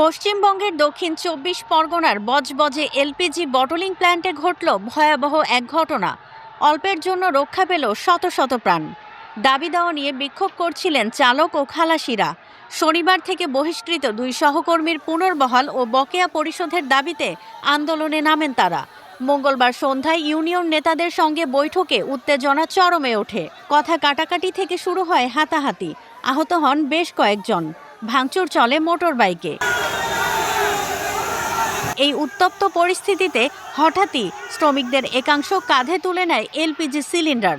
পশ্চিমবঙ্গের দক্ষিণ চব্বিশ পরগনার বজবজে এলপিজি বটলিং প্ল্যান্টে ঘটল ভয়াবহ এক ঘটনা। অল্পের জন্য রক্ষা পেল শত শত প্রাণ। দাবি দেওয়া নিয়ে বিক্ষোভ করছিলেন চালক ও খালাসিরা। শনিবার থেকে বহিষ্কৃত দুই সহকর্মীর পুনর্বহাল ও বকেয়া পরিশোধের দাবিতে আন্দোলনে নামেন তারা। মঙ্গলবার সন্ধ্যায় ইউনিয়ন নেতাদের সঙ্গে বৈঠকে উত্তেজনা চরমে ওঠে। কথা কাটাকাটি থেকে শুরু হয় হাতাহাতি। আহত হন বেশ কয়েকজন। ভাঙচুর চলে মোটর বাইকে এই উত্তপ্ত পরিস্থিতিতে হঠাৎই শ্রমিকদের একাংশ কাঁধে তুলে নেয় এলপিজি সিলিন্ডার।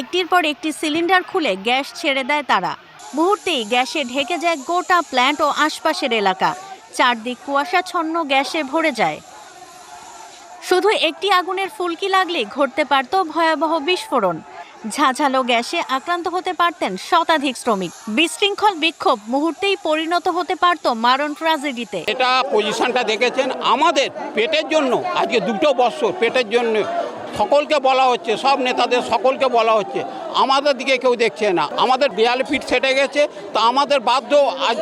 একটির পর একটি সিলিন্ডার খুলে গ্যাস ছেড়ে দেয় তারা। মুহূর্তেই গ্যাসে ঢেকে যায় গোটা প্ল্যান্ট ও আশপাশের এলাকা। চারদিক কুয়াশাচ্ছন্ন গ্যাসে ভরে যায়। শুধু একটি আগুনের ফুলকি লাগলেই ঘটতে পারত ভয়াবহ বিস্ফোরণ। ঝাঁঝালো গ্যাসে আক্রান্ত হতে পারতেন শতাধিক শ্রমিক। বিশৃঙ্খল বিক্ষোভ মুহূর্তেই পরিণত হতে পারত মারণ ট্র্যাজেডিতে। এটা পজিশনটা দেখেছেন? আমাদের পেটের জন্য, আজকে দুটো বছর পেটের জন্য সকলকে বলা হচ্ছে, সব নেতাদের সকলকে বলা হচ্ছে। আমাদের দিকে কেউ দেখছে না। আমাদের বিয়াল ফিট সেটে গেছে, তা আমাদের বাধ্য আজ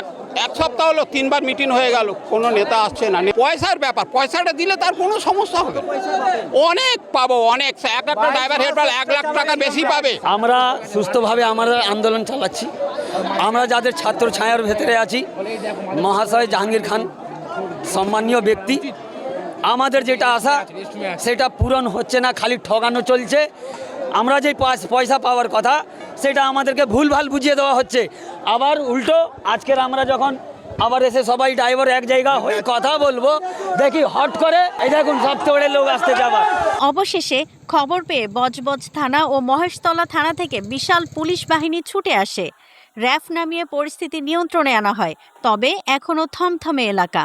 এক এক সপ্তাহ হলো, তিনবার মিটিং হয়ে গেল, কোনো নেতা আসছে না। পয়সার ব্যাপার, পয়সাটা দিলে তার কোনো সমস্যা হবে অনেক পাবো, অনেক। এক একটা ড্রাইভার হেল্পার এক লাখ টাকা বেশি পাবে। আমরা সুস্থভাবে আমরা আন্দোলন চালাচ্ছি। আমরা যাদের ছাত্র ছায়ার ভেতরে আছি, মহাশয় জাহাঙ্গীর খান, সম্মানীয় ব্যক্তি, আমাদের যেটা আশা, সেটা পূরণ হচ্ছে না, খালি ঠগানো চলছে। আমরা যে পয়সা পাওয়ার কথা, সেটা আমাদেরকে ভুলভাল বুঝিয়ে দেওয়া হচ্ছে। আবার উল্টো, আজকের আমরা যখন আবার এসে সবাই ড্রাইভার এক জায়গা হয়ে কথা বলব, দেখি হট করে, এই দেখুন সব তোড়ে লোক আসতে যাবার। অবশেষে খবর পেয়ে বজবজ থানা ও মহেশতলা থানা থেকে বিশাল পুলিশ বাহিনী ছুটে আসে। র্যাফ নামিয়ে পরিস্থিতি নিয়ন্ত্রণে আনা হয়, তবে এখনও থমথমে এলাকা।